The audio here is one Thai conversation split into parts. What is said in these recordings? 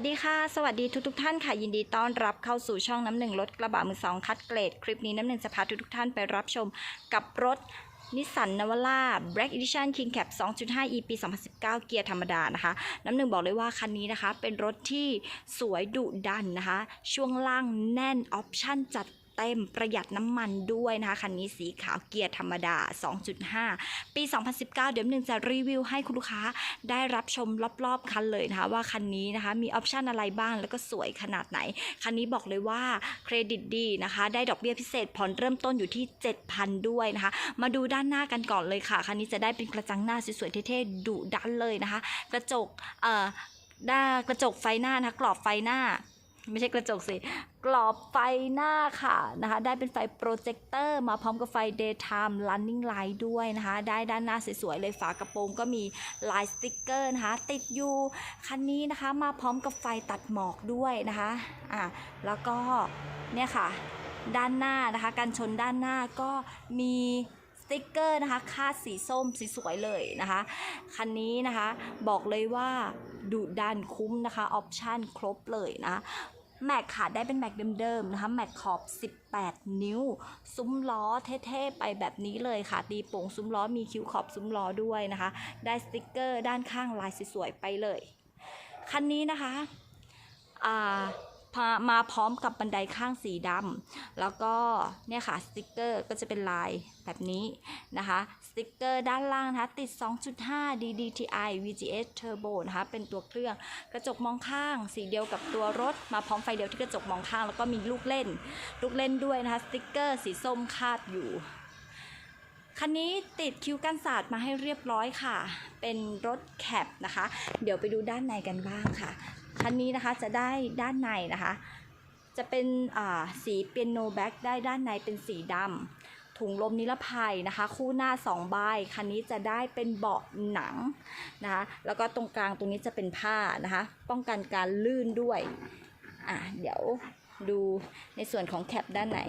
วัสดีค่ะ สวัสดีทุกทท่านค่ะ ยินดีต้อนรับเข้าสู่ช่องน้ำหนึ่งรถกระบะมือสองคัดเกรด คลิปนี้น้ำหนึ่งจะพาทุกทท่านไปรับชมกับรถนิสสันนวล่า Black Edition King Cap 2.5 e ปี 2019 เกียร์ธรรมดานะคะ น้ำหนึ่งบอกเลยว่าคันนี้นะคะ เป็นรถที่สวยดุดันนะคะ ช่วงล่างแน่น ออปชั่นจัด เต็มประหยัดน้ำมันด้วยนะคะคันนี้สีขาวเกียร์ธรรมดา 2.5 ปี 2019 เดี๋ยวหนึ่งจะรีวิวให้คุณลูกค้าได้รับชมรอบๆคันเลยนะคะว่าคันนี้นะคะมีออปชันอะไรบ้างแล้วก็สวยขนาดไหน คันนี้บอกเลยว่าเครดิตดีนะคะ ได้ดอกเบี้ยพิเศษผ่อนเริ่มต้นอยู่ที่ 7,000 ด้วยนะคะ มาดูด้านหน้ากันก่อนเลยค่ะคันนี้จะได้เป็นกระจังหน้าสวยๆเท่ๆดุดันเลยนะคะ กระจกเอ่อด้ากระจกไฟหน้านะคะกรอบไฟหน้า ไม่ใช่กระจกสิ กรอบไฟหน้าค่ะนะคะ ได้เป็นไฟโปรเจคเตอร์มาพร้อมกับไฟ daytime running light ด้วยนะคะ ได้ด้านหน้าสวยๆเลยฝากระโปรงก็มีลายสติกเกอร์นะคะ ติดอยู่ คันนี้นะคะมาพร้อมกับไฟตัดหมอกด้วยนะคะอะแล้วก็เนี่ยค่ะ ด้านหน้านะคะกันชนด้านหน้าก็มีสติ๊กเกอร์นะคะคาดสีส้มสีสวยเลยนะคะ คันนี้นะคะบอกเลยว่าดุดันคุ้มนะคะ ออปชั่นครบเลยนะ แม็กค่ะได้เป็นแม็กเดิมๆนะคะแม็กขอบ 18 นิ้ว ซุ้มล้อเท่ๆไปแบบนี้เลยค่ะ ตีโป่งซุ้มล้อมีคิ้วขอบซุ้มล้อด้วยนะคะ ได้สติกเกอร์ด้านข้างลายสวยๆไปเลย คันนี้นะคะอ่าพา มาพร้อมกับบันไดข้างสีดำแล้วก็เนี่ยค่ะสติกเกอร์ก็จะเป็นลายแบบนี้นะคะสติกเกอร์ด้านล่างนะคะติด 2.5 DDTI VGS Turbo นะคะเป็นตัวเครื่องกระจกมองข้าง สีเดียวกับตัวรถ มาพร้อมไฟเดียวที่กระจกมองข้าง แล้วก็มีลูกเล่น ลูกเล่นด้วยนะคะสติกเกอร์สีส้มคาดอยู่คันนี้ติดคิ้วกันศาสตร์มาให้เรียบร้อยค่ะ เป็นรถแคปนะคะ เดี๋ยวไปดูด้านในกันบ้างค่ะ คันนี้นะคะจะได้ด้านในนะคะ จะเป็นสีเปียโนแบ็กได้ด้านในเป็นสีดำถุงลมนิรภัยนะคะ คู่หน้า2ใบคันนี้จะได้เป็นเบาะหนังนะคะแล้วก็ตรงกลางตรงนี้จะเป็นผ้านะคะ ป้องกันการลื่นด้วยอะเดี๋ยวดูในส่วนของแคปด้านใน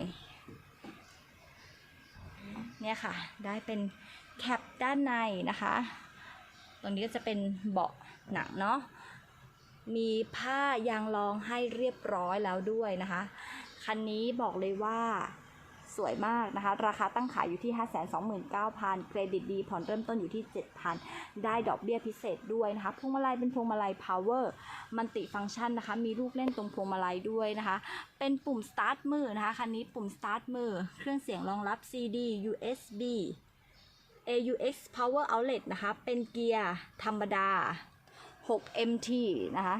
เนี่ยค่ะ ได้เป็นแคปด้านในนะคะ ตรงนี้ก็จะเป็นเบาะหนังเนาะ มีผ้ายางรองให้เรียบร้อยแล้วด้วยนะคะ คันนี้บอกเลยว่าสวยมากนะคะ ราคาตั้งขายอยู่ที่ 529,000 เครดิตดีผ่อนเริ่มต้นอยู่ที่ 7,000 ได้ดอกเบี้ยพิเศษด้วยนะคะ พวงมาลัยเป็นพวงมาลัย power มันติฟังก์ชันนะคะ มีลูกเล่นตรงพวงมาลัยด้วยนะคะ เป็นปุ่ม start มือนะคะ คันนี้ปุ่ม start มือ เครื่องเสียงรองรับ CD USB AUX power outlet นะคะ เป็นเกียร์ธรรมดา 6 MT นะคะ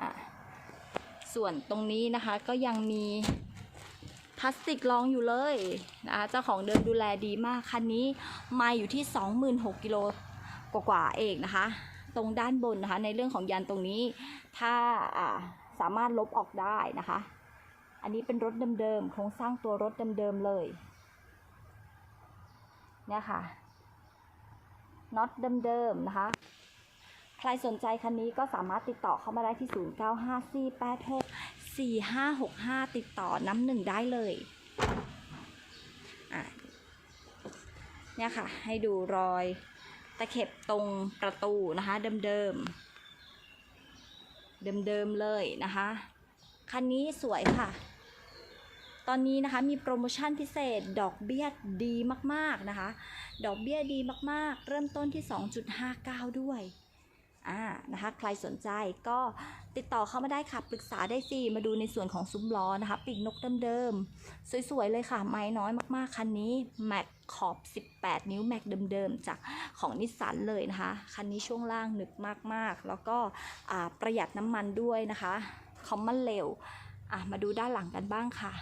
อะส่วนตรงนี้นะคะก็ยังมีพลาสติกรองอยู่เลยนะคะเจ้าของเดิมดูแลดีมากคันนี้มาอยู่ที่ 26,000กิโลกว่าๆเองนะคะ ตรงด้านบนนะคะ ในเรื่องของยันตรงนี้ ถ้าสามารถลบออกได้นะคะ อันนี้เป็นรถเดิมๆโครงสร้างตัวรถเดิมๆเลยเนี่ยค่ะน็อตเดิมๆนะคะ รสนใจคันนี้ก็สามารถติดต่อเข้ามาได้ที่ 0954864565 ติดต่อน้ำหนึ่งได้เลยเนี่ยค่ะ ให้ดูรอยตะเข็บตรงประตูนะคะ เดิมๆ เดิมๆเลยนะคะ คันนี้สวยค่ะ ตอนนี้นะคะมีโปรโมชั่นพิเศษดอกเบี้ยดีมากๆนะคะ ดอกเบี้ยดีมากๆ เริ่มต้นที่ 2.59 ด้วย อ่านะคะใครสนใจก็ติดต่อเข้ามาได้ค่ะปรึกษาได้ฟรีมาดูในส่วนของซุ้มล้อนะคะ ปีกนกเดิมๆ สวยๆ เลยค่ะ ไม้น้อยมากๆ คันนี้แม็กขอบ 18 นิ้วแม็กเดิมๆ จากของนิสสันเลยนะคะ คันนี้ช่วงล่างหนึบมากๆ แล้วก็ประหยัดน้ำมันด้วยนะคะคอมมันเร็วมาดูด้านหลังกันบ้างค่ะ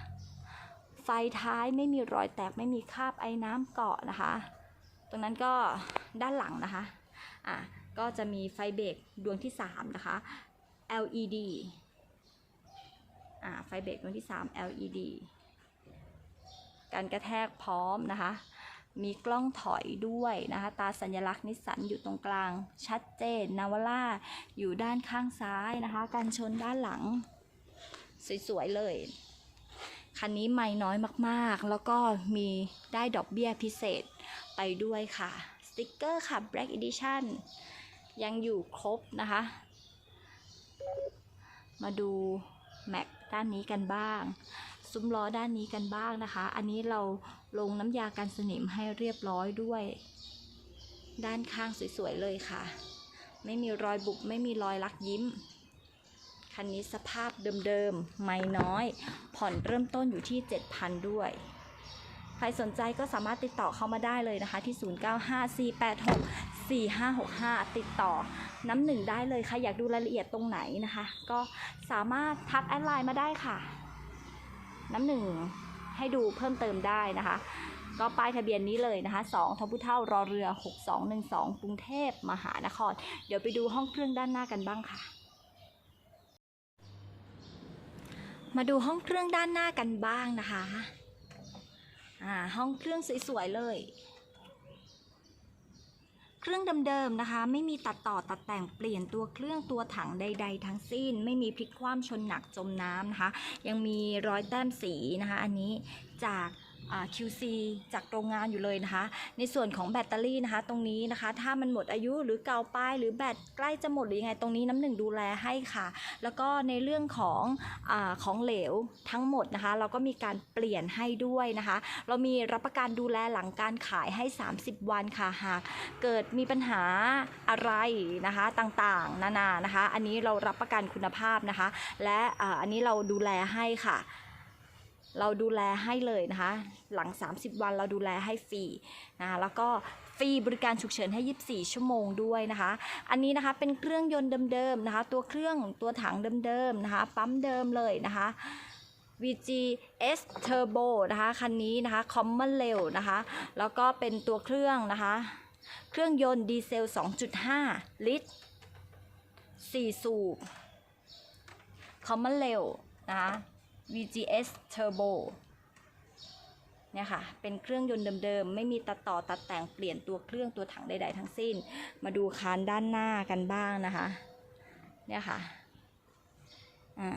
ไฟท้ายไม่มีรอยแตกไม่มีคราบไอ้น้ำเกาะนะคะ ตรงนั้นก็ด้านหลังนะคะอะ ก็จะมีไฟเบรกดวงที่ 3 นะคะ LED อ่าไฟเบรกดวงที่ 3 LED การกระแทกพร้อมนะคะ มีกล้องถอยด้วยนะคะ ตาสัญลักษณ์นิสสันอยู่ตรงกลาง ชัดเจน นาวาร่าอยู่ด้านข้างซ้ายนะคะกันชนด้านหลัง สวย ๆ เลย คันนี้ไม่น้อยมากๆ แล้วก็มีได้ดอกเบี้ยพิเศษไปด้วยค่ะ สติกเกอร์ค่ะ Black Edition ยังอยู่ครบนะคะ มาดูแม็กด้านนี้กันบ้าง ซุ้มล้อด้านนี้กันบ้างนะคะ อันนี้เราลงน้ำยากันสนิมให้เรียบร้อยด้วย ด้านข้างสวยๆเลยค่ะ ไม่มีรอยบุบไม่มีรอยลักยิ้ม คันนี้สภาพเดิมๆ ไม่น้อย ผ่อนเริ่มต้นอยู่ที่ 7,000 ด้วยใครสนใจก็สามารถติดต่อเข้ามาได้เลยนะคะที่ 4565 ติดต่อน้ำหนึ่งได้เลยใครอยากดูรายละเอียดตรงไหนนะคะ ก็สามารถทักแอดไลน์มาได้ค่ะ น้ำหนึ่งให้ดูเพิ่มเติมได้นะคะ ก็ป้ายทะเบียนนี้เลยนะคะ2ทพุเท่ารอเรือ 6212 กรุงเทพมหานคร เดี๋ยวไปดูห้องเครื่องด้านหน้ากันบ้างค่ะมาดูห้องเครื่องด้านหน้ากันบ้างนะคะ อ่า ห้องเครื่องสวยๆเลย เครื่องเดิมๆนะคะ ไม่มีตัดต่อตัดแต่งเปลี่ยนตัวเครื่องตัวถังใด ๆ ทั้งสิ้น ไม่มีพลิกคว่ำชนหนักจมน้ำนะคะ ยังมีรอยแต้มสีนะคะ อันนี้จาก QC จากโรงงานอยู่เลยนะคะ ในส่วนของแบตเตอรี่นะคะ ตรงนี้นะคะ ถ้ามันหมดอายุหรือเก่าไปหรือแบตใกล้จะหมดหรือยังไงตรงนี้น้ำหนึ่งดูแลให้ค่ะ แล้วก็ในเรื่องของอของเหลวทั้งหมดนะคะ เราก็มีการเปลี่ยนให้ด้วยนะคะ เรามีรับประกันดูแลหลังการขายให้ 30 วันค่ะหากเกิดมีปัญหาอะไรนะคะต่างๆ นานานะคะ อันนี้เรารับประกันคุณภาพนะคะ และออันนี้เราดูแลให้ค่ะ เราดูแลให้เลยนะคะ หลัง 30 วันเราดูแลให้ฟรีนะคะแล้วก็ฟรีบริการฉุกเฉินให้ 24 ชั่วโมงด้วยนะคะ อันนี้นะคะเป็นเครื่องยนต์เดิมๆนะคะ ตัวเครื่องตัวถังเดิมๆนะคะ ปั๊มเดิมเลยนะคะ VGS Turbo นะคะคันนี้นะคะ Common Rail นะคะ แล้วก็เป็นตัวเครื่องนะคะ เครื่องยนต์ดีเซล 2.5 ลิตร 4 สูบ Common Rail นะคะ VGS Turbo เนี่ยค่ะ เป็นเครื่องยนต์เดิมๆ ไม่มีตัดต่อตัดแต่งเปลี่ยนตัวเครื่องตัวถังใดๆทั้งสิ้น มาดูคานด้านหน้ากันบ้างนะคะ เนี่ยค่ะ อ่า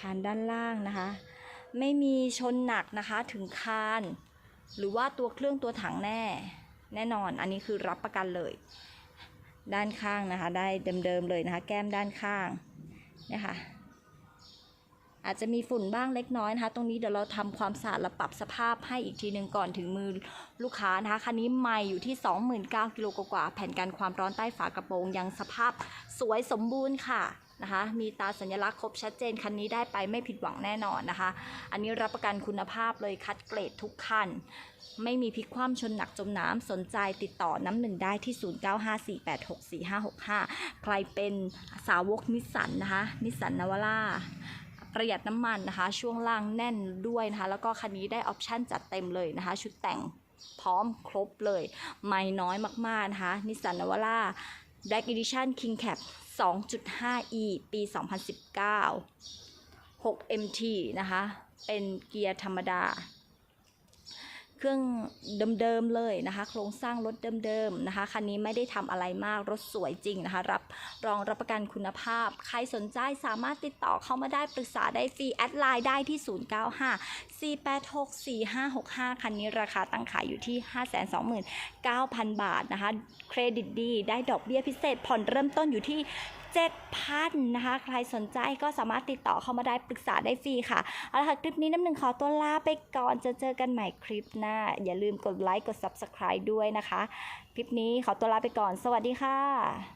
คานด้านล่างนะคะ ไม่มีชนหนักนะคะถึงคาน หรือว่าตัวเครื่องตัวถังแน่ แน่นอน อันนี้คือรับประกันเลย ด้านข้างนะคะ ได้เดิมๆเลยนะคะ แก้มด้านข้าง เนี่ยค่ะ อาจจะมีฝุ่นบ้างเล็กน้อยนะคะ ตรงนี้เดี๋ยวเราทำความสะอาดและปรับสภาพให้อีกทีหนึ่งก่อนถึงมือลูกค้านะคะคันนี้ใหม่อยู่ที่ 29,000กิโลกว่าแผ่นกันความร้อนใต้ฝากระโปรงยังสภาพสวยสมบูรณ์ค่ะนะคะ มีตาสัญลักษณ์ครบชัดเจนคันนี้ได้ไปไม่ผิดหวังแน่นอนนะคะ อันนี้รับประกันคุณภาพเลยคัดเกรดทุกคัน ไม่มีพลิกคว่ำชนหนักจมน้ำสนใจติดต่อน้ำหนึ่งได้ที่ 0954864565 ใครเป็นสาวกนิสสันนะคะ นิสสันนวาร่า ประหยัดน้ำมันนะคะ ช่วงล่างแน่นด้วยนะคะ แล้วก็คันนี้ได้ออปชั่นจัดเต็มเลยนะคะ ชุดแต่งพร้อมครบเลย ไม่น้อยมากๆนะคะนิสสันนวาร่า Black Edition King Cap 2.5e ปี 2019 6 MT นะคะ เป็นเกียร์ธรรมดา เครื่องเดิมๆเลยนะคะ โครงสร้างรถเดิมๆนะคะ คันนี้ไม่ได้ทำอะไรมากรถสวยจริงนะคะ รับรองรับประกันคุณภาพ ใครสนใจสามารถติดต่อเข้ามาได้ปรึกษาได้ฟรี แอดไลน์ได้ที่ 095 486 4565 คันนี้ราคาตั้งขายอยู่ที่ 529,000 บาทนะคะ เครดิตดี ได้ดอกเบี้ยพิเศษผ่อนเริ่มต้นอยู่ที่ 7,000นะคะ ใครสนใจก็สามารถติดต่อเข้ามาได้ปรึกษาได้ฟรีค่ะ เอาละค่ะ คลิปนี้น้ำหนึ่งขอตัวลาไปก่อนจะเจอกันใหม่คลิปหน้า อย่าลืมกดไลค์ กด Subscribe ด้วยนะคะ คลิปนี้ขอตัวลาไปก่อน สวัสดีค่ะ